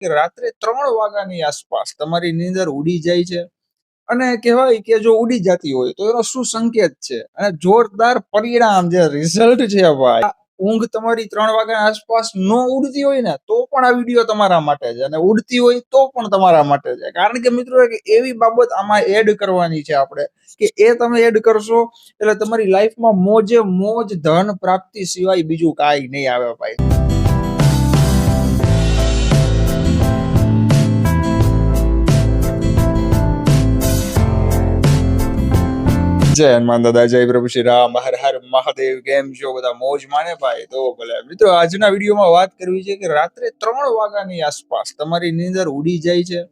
કે રાત્રે ત્રણ વાગ્યાની આસપાસ તમારી નીંદર ઉડી જાય છે. અને કહેવાય કે જો ઉડી જતી હોય તો એનો શું સંકેત છે? અને જોરદાર પરિણામ જે રિઝલ્ટ છે ભાઈ ઊંઘ તમારી ત્રણ વાગ્યા આસપાસ ન ઉડતી હોય ને તો પણ આ વીડિયો તમારા માટે છે. અને ઉડતી હોય તો પણ તમારા માટે છે. કારણ કે મિત્રો એક એવી બાબત આમાં એડ કરવાની છે આપણે, કે એ તમે એડ કરશો એટલે તમારી લાઈફમાં મોજે મોજ, ધન પ્રાપ્તિ સિવાય બીજું કાંઈ નહીં આવે ભાઈ. જય હનુમાન દાદા, જય પ્રભુ શ્રી રામ, હર હર મહાદેવ, કેમ છો બધા? મોજ માને ભાઈ, તો ભલે. મિત્રો, આજના વિડીયોમાં વાત કરવી છે કે રાત્રે ત્રણ વાગ્યાની આસપાસ તમારી નીંદર ઉડી જાય છે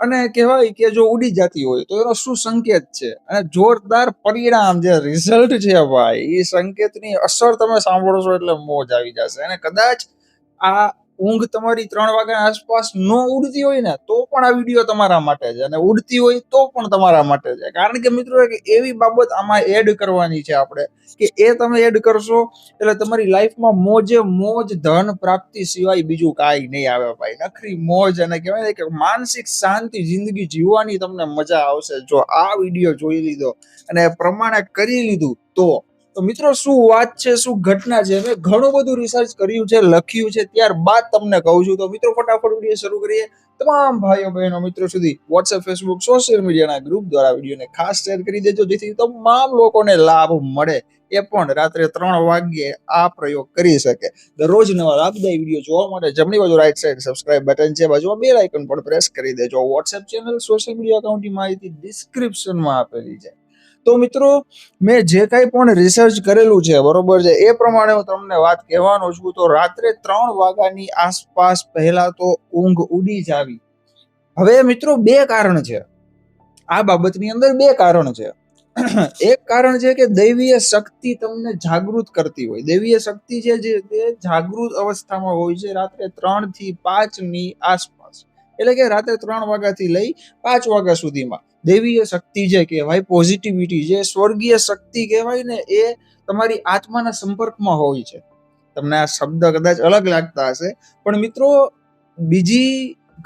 અને કહેવાય કે જો ઉડી જતી હોય તો એનો શું સંકેત છે? અને જોરદાર પરિણામ જે રિઝલ્ટ છે ભાઈ, એ સંકેતની અસર તમે સાંભળો છો એટલે મોજ આવી જશે. અને કદાચ આ ઊંઘ તમારી ત્રણ વાગ્યા આસપાસ ન ઉડતી હોય ને, તો પણ આ વીડિયો તમારા માટે છે. અને ઉડતી હોય તો પણ તમારા માટે છે. કારણ કે મિત્રો એવી બાબત આમાં એડ કરવાની છે આપણે, કે એ તમે એડ કરશો, એટલે તમારી લાઈફમાં મોજે મોજ, ધન પ્રાપ્તિ સિવાય બીજું કાંઈ નહીં આવે ભાઈ. નખરી મોજ અને કહેવાય કે માનસિક શાંતિ, જિંદગી જીવવાની તમને મજા આવશે. જો આ વીડિયો જોઈ લીધો અને પ્રમાણે કરી લીધું, તો તો મિત્રો, શું વાત છે, શું ઘટના છે? મેં ઘણું બધું રિસર્ચ કર્યું છે, લખ્યું છે, ત્યારબાદ તમને કહું છું. તો મિત્રો, ફટાફટ વીડિયો શરૂ કરીએ. તમામ ભાઈઓ, બહેનો, મિત્રો સુધી વોટ્સએપ ફેસબુક સોશિયલ મીડિયાના ગ્રુપ દ્વારા વિડીયોને ખાસ શેર કરી દેજો, જેથી તમામ લોકોને લાભ મળે. એ પણ રાત્રે ત્રણ વાગ્યે આ પ્રયોગ કરી શકે. દરરોજ નવા લાભદાયી વીડિયો જોવા માટે જમણી બાજુ રાઈટ સાઈડ સબસ્ક્રાઇબ બટન છે, બાજુમાં બેલ આઇકન પણ પ્રેસ કરી દેજો. વોટ્સએપ ચેનલ સોશિયલ મીડિયા અકાઉન્ટની માહિતી ડિસ્ક્રિપ્શનમાં આપેલી છે. તો મિત્રો, મેં જે કાંઈ પણ રિસર્ચ કરેલું છે, બરોબર છે, એ પ્રમાણે હું તમને વાત કહેવાનો છું તો રાત્રે ત્રણ વાગ્યાની આસપાસ પહેલા તો ઊંઘ ઉડી જાવી. હવે મિત્રો બે કારણ છે. આ બાબતની અંદર બે કારણ છે. એક કારણ છે કે દૈવીય શક્તિ તમને જાગૃત કરતી હોય. દૈવીય શક્તિ છે જે તે જાગૃત અવસ્થામાં હોય છે રાત્રે ત્રણથી પાંચની આસપાસ. એટલે કે રાત્રે ત્રણ વાગ્યાથી લઈ પાંચ વાગ્યા સુધીમાં. દૈવીય શક્તિ જે કહેવાય પોઝિટિવિટી જે સ્વર્ગીય શક્તિ કહેવાય ને એ તમારી આત્માના સંપર્કમાં હોય છે. તમને આ શબ્દ કદાચ અલગ લાગતા હશે, પણ મિત્રો બીજી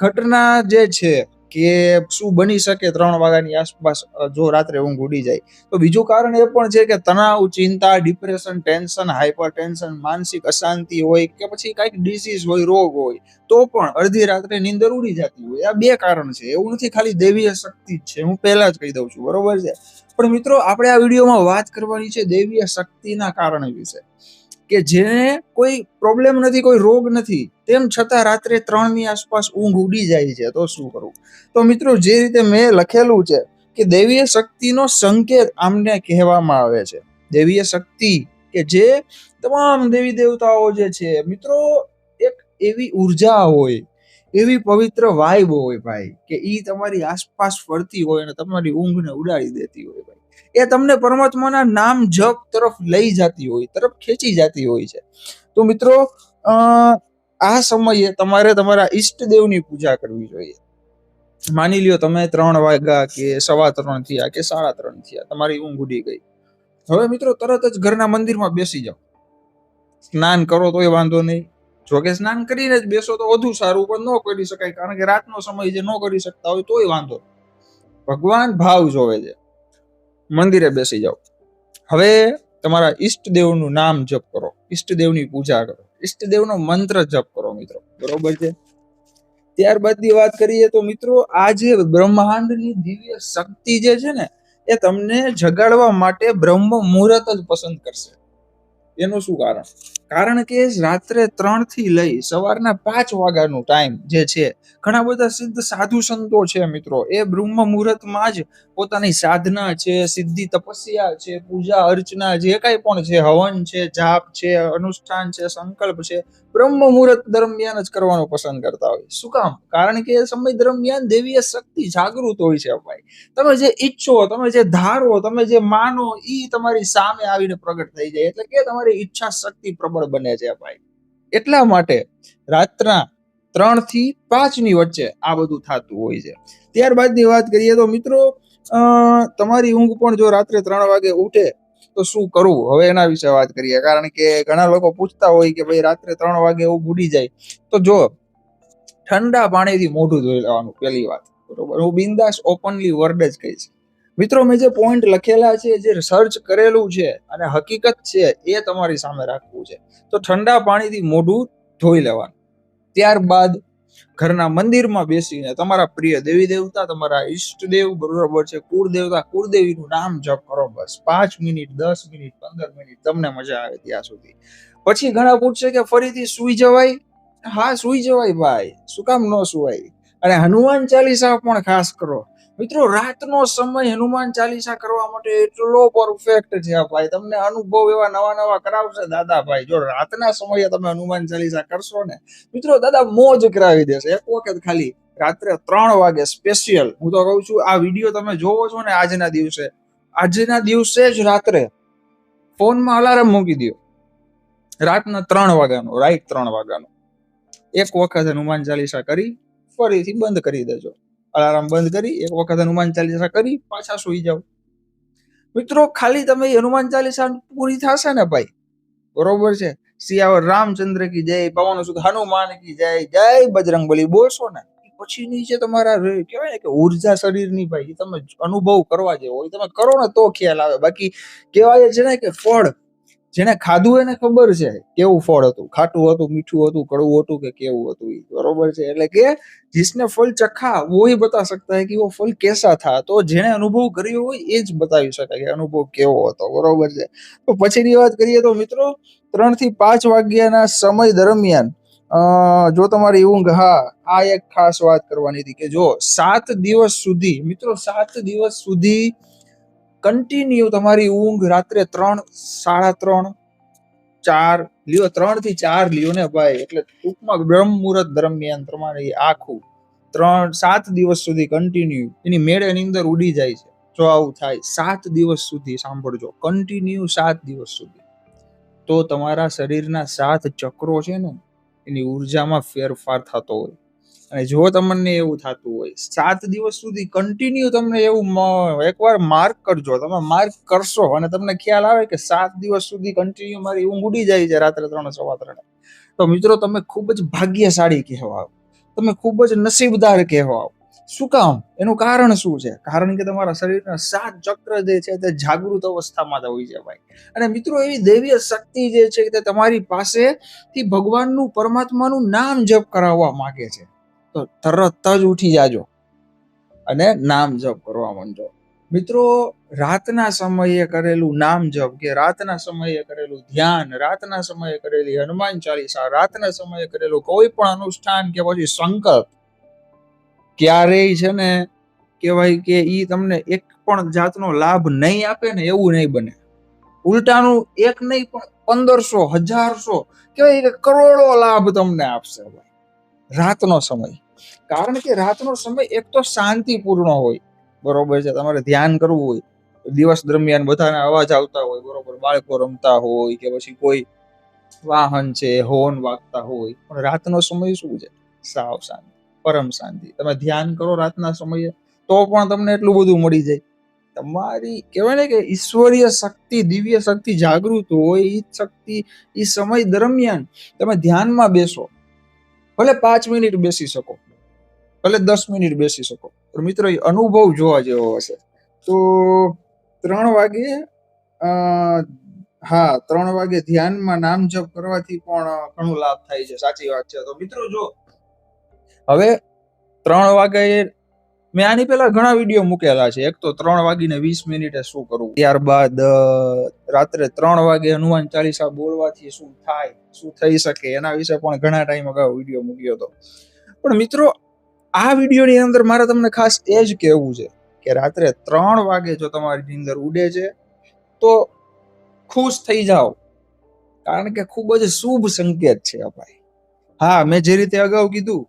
ઘટના જે છે કે શું બની શકે ત્રણ વાગ્યાની આસપાસ જો રાત્રે ઊંઘ ઉડી જાય. તો બીજું કારણ એ પણ છે કે તણાવ, ચિંતા ડિપ્રેશન ટેન્શન હાઇપર ટેન્શન માનસિક અશાંતિ હોય કે પછી કાંઈક ડિસીઝ હોય, રોગ હોય, તો પણ અડધી રાત્રે નીંદર ઉડી જતી હોય. આ બે કારણ છે. એવું નથી ખાલી દૈવીય શક્તિ જ છે. હું પહેલા જ કહી દઉં છું. બરોબર છે? પણ મિત્રો, આપણે આ વિડીયોમાં વાત કરવાની છે દૈવીય શક્તિના કારણે વિશે. કે જેને કોઈ પ્રોબ્લેમ નથી, કોઈ રોગ નથી, તેમ છતાં રાત્રે ત્રણની આસપાસ ઊંઘ ઉડી જાય છે. તો શું કરવું તો મિત્રો, જે રીતે મેં લખેલું છે કે દૈવીય શક્તિનો સંકેત આમને કહેવામાં આવે છે. દૈવીય શક્તિ કે જે તમામ દેવી દેવતાઓ જે છે, મિત્રો, એક એવી ઊર્જા હોય, એવી પવિત્ર વાઇબ હોય ભાઈ, કે ઈ તમારી આસપાસ ફરતી હોય અને તમારી ઊંઘને ઉડાડી દેતી હોય ભાઈ. એ તમને પરમાત્માના નામ જપ તરફ લઈ જતી હોય, તરફ ખેંચી જતી હોય છે. તો મિત્રો આ સમયે તમારે તમારા ઈષ્ટદેવની પૂજા કરવી જોઈએ. માની લ્યો તમે ત્રણ વાગ્યા કે સવા ત્રણ થયા કે સાડા ત્રણ થયા, તમારી ઊંઘ ઉડી ગઈ. હવે મિત્રો તરત જ ઘરના મંદિરમાં બેસી જાઓ. સ્નાન કરો તોય વાંધો નહીં. જો કે સ્નાન કરીને જ બેસો તો વધુ સારું, પણ ન કરી શકાય, કારણ કે રાતનો સમય જે ન કરી શકતા હોય તોય વાંધો. ભગવાન ભાવ જોવે છે. મંદિરે બેસી જાઓ. હવે તમારા ઈષ્ટદેવનું નામ જપ કરો. ઈષ્ટદેવની પૂજા કરો. ઈષ્ટદેવનો મંત્ર જપ કરો મિત્રો. બરોબર છે? ત્યારબાદની વાત કરીએ તો મિત્રો, આ જે બ્રહ્માંડની દિવ્ય શક્તિ જે છે ને, એ તમને જગાડવા માટે બ્રહ્મ મુહૂર્ત જ પસંદ કરશે. એનું શું કારણ? કારણ કે રાત્રે ત્રણથી લઈ સવારના પાંચ વાગ્યાનો ટાઈમ જે છે, ઘણા બધા સિદ્ધ સાધુ સંતો છે મિત્રો. એ બ્રહ્મ મુહૂર્તમાં જ પોતાની સાધના છે, સિદ્ધિ તપસ્યા છે, પૂજા અર્ચના જે કાંઈ પણ છે, હવન છે, જાપ છે, અનુષ્ઠાન છે, સંકલ્પ છે બ્રહ્મ મુહૂર્ત દરમિયાન જ કરવાનું પસંદ કરતા હોય. શું કામ? કારણ કે સમય દરમિયાન દેવીય શક્તિ જાગૃત હોય છે ભાઈ. તમે જે ઈચ્છો, તમે જે ધારો, તમે જે માનો એ તમારી સામે આવીને પ્રગટ થઈ જાય. એટલે કે તમારી ઈચ્છા શક્તિ પ્રબળ બને છે ભાઈ. એટલા માટે રાતના ત્રણથી પાંચની વચ્ચે આ બધું થતું હોય છે. ત્યારબાદની વાત કરીએ તો મિત્રો તમારી ઊંઘ પણ જો રાત્રે ત્રણ વાગે ઉઠે, તો શું કરવું? હવે એના વિશે વાત કરીએ. કારણ કે ઘણા લોકો પૂછતા હોય કે ભાઈ રાત્રે ત્રણ વાગે ઊંઘ ઉડી જાય, તો જો ઠંડા પાણીથી મોઢું ધોઈ લેવાનું, પહેલી વાત. બરોબર? હું બિંદાસ ઓપનલી વર્ડ જ કહીશ. મિત્રો, મેં જે પોઈન્ટ લખેલા છે, જે સર્ચ કરેલું છે અને હકીકત છે, એ તમારી સામે રાખવું છે. તો ઠંડા પાણીથી મોઢું ધોઈ લેવાનું. ત્યારબાદ ઘરના મંદિરમાં બેસીને તમારા પ્રિય દેવી દેવતા, તમારા ઈષ્ટદેવ, બરોબર છે કુળ દેવતા કુળદેવીનું નામ જપ કરો બસ. પાંચ મિનિટ, દસ મિનિટ, પંદર મિનિટ, તમને મજા આવે ત્યાં સુધી. પછી ઘણા પૂછશે કે ફરીથી સુઈ જવાય? હા, સુઈ જવાય ભાઈ. શું કામ ન સુવાય? અને હનુમાન ચાલીસા પણ ખાસ કરો. મિત્રો, રાતનો સમય હનુમાન ચાલીસા કરવા માટે એટલો પરફેક્ટ છે ભાઈ. તમને અનુભવ એવા નવા નવા કરાવશે દાદા ભાઈ. જો રાતના સમયે તમે હનુમાન ચાલીસા કરશો ને, મિત્રો, દાદા મોજ કરાવી દેશે. એક વખત ખાલી રાત્રે ત્રણ વાગે સ્પેશિયલ હું તો કહું છું, આ વીડિયો તમે જોવો છો ને આજના દિવસે. આજના દિવસે જ રાત્રે ફોનમાં અલાર્મ મૂકી દો રાતના ત્રણ વાગ્યાનો રાઈટ ત્રણ વાગ્યાનો. એક વખત હનુમાન ચાલીસા કરી, ફરીથી બંધ કરી દેજો. અલાર્મ બંધ કરી, એક વખત હનુમાન ચાલીસા કરી, પાછા સુઈ જાઓ. મિત્રો, ખાલી તમે હનુમાન ચાલીસા પૂરી થશે ને ભાઈ? બરોબર છે? સિયાવર રામચંદ્ર કી જય, પવન સુત હનુમાન કી જય જય બજરંગ બલી, બોલશો ને? ઈ પછી નીચે તમારા કેવાય ને કે ઊર્જા શરીરની ભાઈ તમે અનુભવ કરવા જેવો હોય, તમે કરો ને તો ખ્યાલ આવે. બાકી કહેવાય છે ને કે ફળ જેને ખાધું એને ખબર છે કેવું ફળ હતું ખાટું હતું મીઠું હતું કડવું હતું કે કેવું હતું ઈ બરોબર છે એટલે કે जिसने फल चखा वो ही बता सकता है कि वो फल कैसा था તો જેણે અનુભવ કર્યો હોય એ જ બતાવી શકે કે અનુભવ કેવો હતો બરોબર છે તો પછીની વાત કરીએ તો મિત્રો ત્રણ થી પાંચ વાગ્યાના સમય દરમિયાન અ, જો તમારી ઊંઘ હા આ એક ખાસ વાત કરવાની હતી કે જો સાત દિવસ સુધી મિત્રો સાત દિવસ સુધી કન્ટિન્યુ તમારી ઊંઘ રાત્રે ત્રણ, સાડા ત્રણ, ચાર લ્યો ત્રણથી ચાર લ્યો ને ભાઈ. એટલે ટૂંકમાં બ્રહ્મ મુહૂર્ત દરમિયાન તમારે આખું ત્રણ, સાત દિવસ સુધી કન્ટિન્યુ એની મેળેની અંદર ઉડી જાય છે. જો આવું થાય, સાત દિવસ સુધી સાંભળજો. કન્ટિન્યુ સાત દિવસ સુધી. તો તમારા શરીરના સાત ચક્રો છે ને, એની ઉર્જામાં ફેરફાર થતો હોય. અને જો તમને એવું થતું હોય, સાત દિવસ સુધી કન્ટિન્યુ તમને એવું એકવાર માર્ક કરજો. તમે માર્ક કરશો અને તમને ખ્યાલ આવે કે સાત દિવસ સુધી કન્ટિન્યુ મારી ઊંઘ ઉડી જાય છે રાત્રે ત્રણ, સવા ત્રણે. તો મિત્રો, તમે ખૂબ જ ભાગ્યશાળી કહેવાઓ. તમે ખૂબ જ નસીબદાર કહેવાઓ. શું કામ? એનું કારણ શું છે? કારણ કે તમારા શરીરના સાત ચક્ર જે છે તે જાગૃત અવસ્થામાં હોય છે ભાઈ અને મિત્રો, એવી દૈવીય શક્તિ જે છે તે તમારી પાસેથી ભગવાનનું પરમાત્માનું નામ જપ કરાવવા માંગે છે. તો તરત જ ઉઠી જાજો અને નામ જપ કરવા માંડો મિત્રો, રાતના સમયે કરેલું નામ જપ કે રાતના સમયે કરેલું ધ્યાન, રાતના સમયે કરેલી હનુમાન ચાલીસા, રાતના સમયે કરેલું કોઈ પણ અનુષ્ઠાન કે પછી સંકલ્પ, ક્યારેય છે ને કહેવાય કે એ તમને એક પણ જાતનો લાભ નહીં આપે ને એવું નહીં બને. ઉલટાનું એક નહીં, પણ પંદરસો, હજારસો, કહેવાય કે કરોડો લાભ તમને આપશે રાતનો સમય. કારણ કે રાતનો સમય એક તો શાંતિપૂર્ણ હોય, બરોબર છે, તમારે ધ્યાન કરવું હોય, દિવસ દરમિયાન બધાના અવાજ આવતા હોય, બરોબર, બાળકો રમતા હોય કે પછી કોઈ વાહન છે હોર્ન વાગતા હોય, પણ રાતનો સમય શું છે? સાવ શાંતિ, પરમ શાંતિ. તમે ધ્યાન કરો રાતના સમયે, તો પણ તમને એટલું બધું મળી જાય. તમારી, કહેવાય ને કે ઈશ્વરીય શક્તિ, દિવ્ય શક્તિ જાગૃત હોય એ શક્તિ એ સમય દરમિયાન તમે ધ્યાનમાં બેસો. ભલે પાંચ મિનિટ બેસી શકો ભલે દસ મિનિટ બેસી શકો. પણ મિત્રો, એ અનુભવ જોવા જેવો હશે. તો ત્રણ વાગે હા, ત્રણ વાગે ધ્યાનમાં નામ જપ કરવાથી પણ ઘણો લાભ થાય છે. સાચી વાત છે. તો મિત્રો, જો, હવે ત્રણ વાગે મેં આની પહેલા ઘણા વીડિયો મૂકેલા છે. એક તો ત્રણ વાગીને વીસ મિનિટે શું કરવું? ત્યારબાદ રાત્રે ત્રણ વાગે હનુમાન ચાલીસા બોલવાથી શું થાય? શું થઈ શકે? એના વિશે પણ ઘણા ટાઈમ અગાઉ વીડિયો મૂક્યો હતો. પણ મિત્રો આ વિડીયોની અંદર મારે તમને ખાસ એ જ કહેવું છે કે રાત્રે ત્રણ વાગે જો તમારી નીંદર ઉડે છે, તો ખુશ થઈ જાઓ. કારણ કે ખૂબ જ શુભ સંકેત છે ભાઈ. હા, મેં જે રીતે અગાઉ કીધું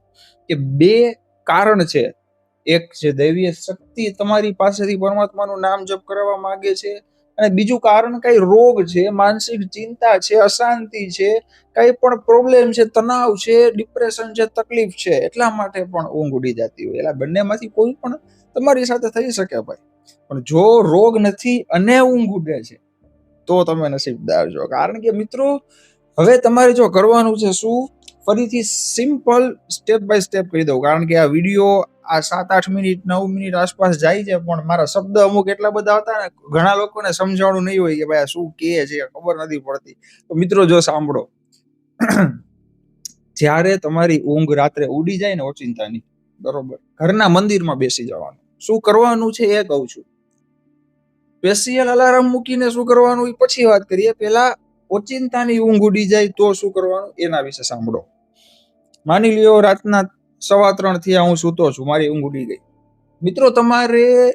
કે બે કારણ છે. એક છે દૈવીય શક્તિ તમારી પાસેથી પરમાત્માનું નામ જપ કરવા માંગે છે અને બીજું કારણ કઈ રોગ છે, માનસિક ચિંતા છે, અશાંતિ છે, કઈ પણ પ્રોબ્લેમ છે, તણાવ છે ડિપ્રેશન છે, તકલીફ છે, એટલા માટે પણ ઊંઘ ઉડી જતી હોય. એટલે બંનેમાંથી કોઈ પણ તમારી સાથે થઈ શકે ભાઈ. પણ જો રોગ નથી અને ઊંઘ ઉડે છે, તો તમે નસીબદાર છો. કારણ કે મિત્રો, હવે તમારે જો કરવાનું છે શું? ફરીથી સિમ્પલ સ્ટેપ બાય સ્ટેપ કહી દઉં. કારણ કે આ વીડિયો આ સાત, આઠ મિનિટ, નવ મિનિટ આસપાસ જાય છે, પણ મારા શબ્દ અમુક એટલા બધા હતા ને, ઘણા લોકોને સમજાવવાનું નહીં હોય કે ભાઈ આ શું કહે છે ખબર નથી પડતી. તો મિત્રો જો સાંભળો. જ્યારે તમારી ઊંઘ રાત્રે ઉડી જાય ને ઓચિંતાની, બરોબર, ઘરના મંદિરમાં બેસી જવાનું. શું કરવાનું છે એ કહું છું. સ્પેશિયલ અલાર્મ મૂકીને શું કરવાનું? એ પછી વાત કરીએ. પહેલા ઓચિંતાની ઊંઘ ઉડી જાય તો શું કરવાનું? એના વિશે સાંભળો. માની લ્યો રાતના સવા ત્રણથી હું સૂતો છું, મારી ઊંઘ ઉડી ગઈ. મિત્રો, તમારે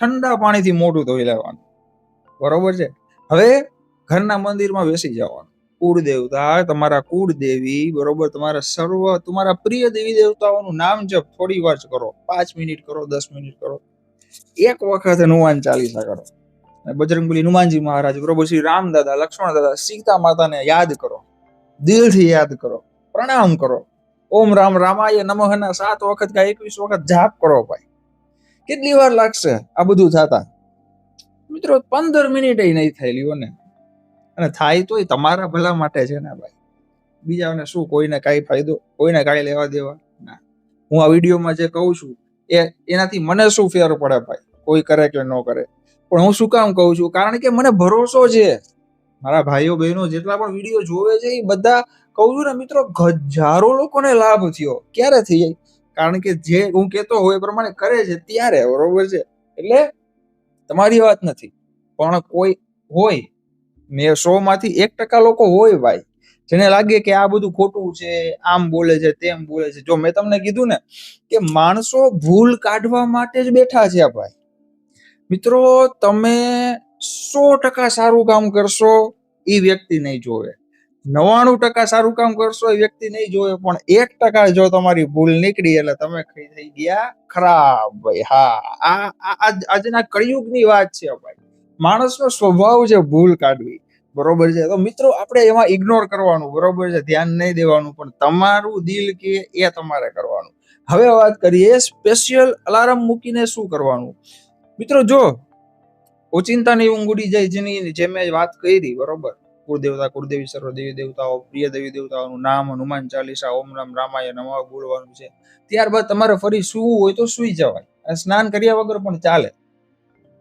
ઠંડા પાણીથી મોઢું ધોઈ લેવાનું. બરોબર છે? હવે ઘરના મંદિરમાં બેસી જવાનું. કુળ દેવતા તમારા કુળ દેવી બરોબર? તમારા સર્વ, તમારા પ્રિય દેવી દેવતાઓનું નામ જપ થોડી વાર કરો. પાંચ મિનિટ કરો, દસ મિનિટ કરો. એક વખત હનુમાન ચાલીસા કરો. બજરંગબલી હનુમાનજી મહારાજ, બરોબર? શ્રી રામ દાદા લક્ષ્મણ દાદા સીતા માતાને યાદ કરો. દિલથી યાદ કરો. પ્રણામ કરો. ઓમ રામ રામાય નમઃના સાત વખત કા એકવીસ વખત જાપ કરો ભાઈ. કેટલી વાર લાગશે આ બધું થતા? મિત્રો, પંદર મિનિટ નહીં થયેલી ને. અને થાય તોય તમારા ભલા માટે છે ને ભાઈ. બીજાને શું કોઈને કાંઈ ફાયદો, કોઈને કાંઈ લેવા દેવા? ના. હું આ વિડીયોમાં જે કહું છું, એ એનાથી મને શું ફેર પડે ભાઈ? કોઈ કરે કે ન કરે? પણ હું શું કામ કહું છું? કારણ કે મને ભરોસો છે. મારા ભાઈઓ બહેનો જેટલા પણ વીડિયો જોવે છે, એ બધા કહું છું ને મિત્રો, હજારો લોકોને લાભ થયો. ક્યારે થઈ જાય? કારણ કે જે હું કહેતો હોય એ પ્રમાણે કરે છે ત્યારે, બરોબર છે? એટલે તમારી વાત નથી. પણ કોઈ હોય, મેં સો માંથી એક ટકા લોકો હોય ભાઈ, જેને લાગે કે આ બધું ખોટું છે, આમ બોલે છે, તેમ બોલે છે. જો મેં તમને કીધું ને કે માણસો ભૂલ કાઢવા માટે જ બેઠા છે ભાઈ. મિત્રો, તમે સો ટકા સારું કામ કરશો, એ વ્યક્તિ નહીં જોવે. નવાણું ટકા સારું કામ કરશો, એ વ્યક્તિ નહીં જોવે, પણ એક ટકા જો તમારી ભૂલ નીકળી એટલે તમે થઈ ગયા ખરાબ ભાઈ. હા, આ આજના કળિયુગની વાત છે ભાઈ. માણસનો સ્વભાવ છે ભૂલ કાઢવી. બરોબર છે? તો મિત્રો, આપણે એમાં ઇગ્નોર કરવાનું, બરોબર છે? ધ્યાન નહીં દેવાનું, પણ તમારું દિલ કે એ તમારે કરવાનું. હવે વાત કરીએ સ્પેશિયલ અલાર્મ મૂકીને શું કરવાનું? મિત્રો, જો, ઓચિંતાની ઊંઘ ઉડી જાય જેની જે મેં વાત કરી, બરોબર? કુળદેવતા, કુળદેવી સર્વ દેવી દેવતાઓ, પ્રિય દેવી દેવતાઓનું નામ હનુમાન ચાલીસા, ઓમ રામ, રામાય નમઃ બોલવાનું છે. ત્યારબાદ તમારે ફરી સૂવું હોય તો સુઈ જવાય. અને સ્નાન કર્યા વગર પણ ચાલે.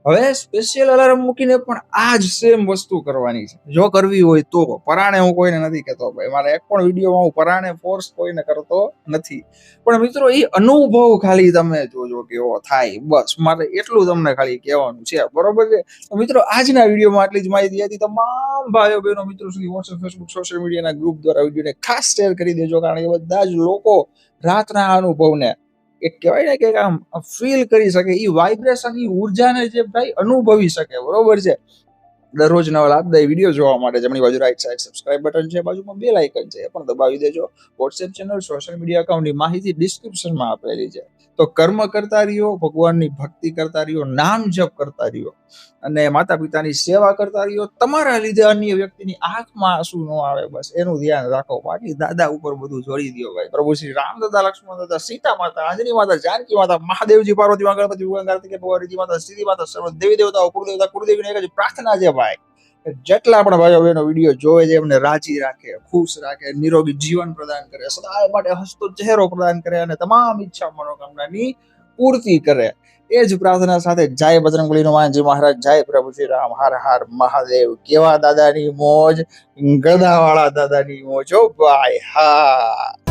હવે સ્પેશિયલ અલાર્મ મૂકીને પણ આ જ સેમ વસ્તુ કરવાની છે. જો કરવી હોય તો, પરાણે હું કોઈને નથી કહેતો ભાઈ. મારા એક પણ વિડીયોમાં હું પરાણે ફોર્સ કોઈને કરતો નથી. પણ મિત્રો, એ અનુભવ ખાલી તમે જોજો કેવો થાય. બસ, મારે એટલું તમને ખાલી કહેવાનું છે. બરોબર છે? મિત્રો, આજના વિડીયોમાં આટલી જ માહિતી હતી. તમામ ભાઈઓ બહેનો, મિત્રો સુધી વોટ્સએપ ફેસબુક સોશિયલ મીડિયાના ગ્રુપ દ્વારા વિડીયોને ખાસ શેર કરી દેજો. કારણ કે બધા જ લોકો રાતના અનુભવને એક કહેવાય ને કે આમ ફીલ કરી શકે. એ વાઇબ્રેશન એ ઉર્જાને જે ભાઈ અનુભવી શકે. બરોબર છે? દરરોજ નવા લાભદાયી વીડિયો જોવા માટે જમણી બાજુ રાઈટ સાઈડ સબસ્ક્રાઇબ બટન છે. બાજુમાં બે લાઇકન છે. એ પણ દબાવી દેજો. વોટ્સએપ ચેનલ સોશિયલ મીડિયા અકાઉન્ટની માહિતી ડિસ્ક્રિપ્શનમાં આપેલી છે. તો કર્મ કરતા રહ્યો, ભગવાનની ભક્તિ કરતા રહ્યો, નામ જપ કરતા રહ્યો અને માતા પિતાની સેવા કરતા રહ્યો. તમારા લીધે અન્ય વ્યક્તિની આંખમાં આંસુ ન આવે બસ, એનું ધ્યાન રાખો. બાકી દાદા ઉપર બધું જોડી દો ભાઈ. પ્રભુ શ્રી રામ દાદા લક્ષ્મણ દાદા, સીતા માતા આંજની માતા, જાનકી માતા, મહાદેવજી, પાર્વતી ગણપતિ ભગવાન કાર્તિકે ભગવાન માતા સીધી માતા સર્વ દેવી દેવતાઓ કુળદેવતા, કુળદેવીને એક જ પ્રાર્થના છે ભાઈ. જેટલા પણ ભાઈઓ બહેનો વીડિયો જોવે છે, એમને રાજી રાખે, ખુશ રાખે, નિરોગી જીવન પ્રદાન કરે, સદાય માટે હસતો ચહેરો પ્રદાન કરે અને તમામ ઈચ્છા મનોકામનાની પૂર્તિ કરે. એ જ પ્રાર્થના સાથે જય બજરંગબલીનો માનજી મહારાજ, જય પ્રભુ શ્રી રામ. હર હર મહાદેવ. કેવા દાદાની મોજ ગદાવાળા દાદાની મોજ. ભાઈ, હા.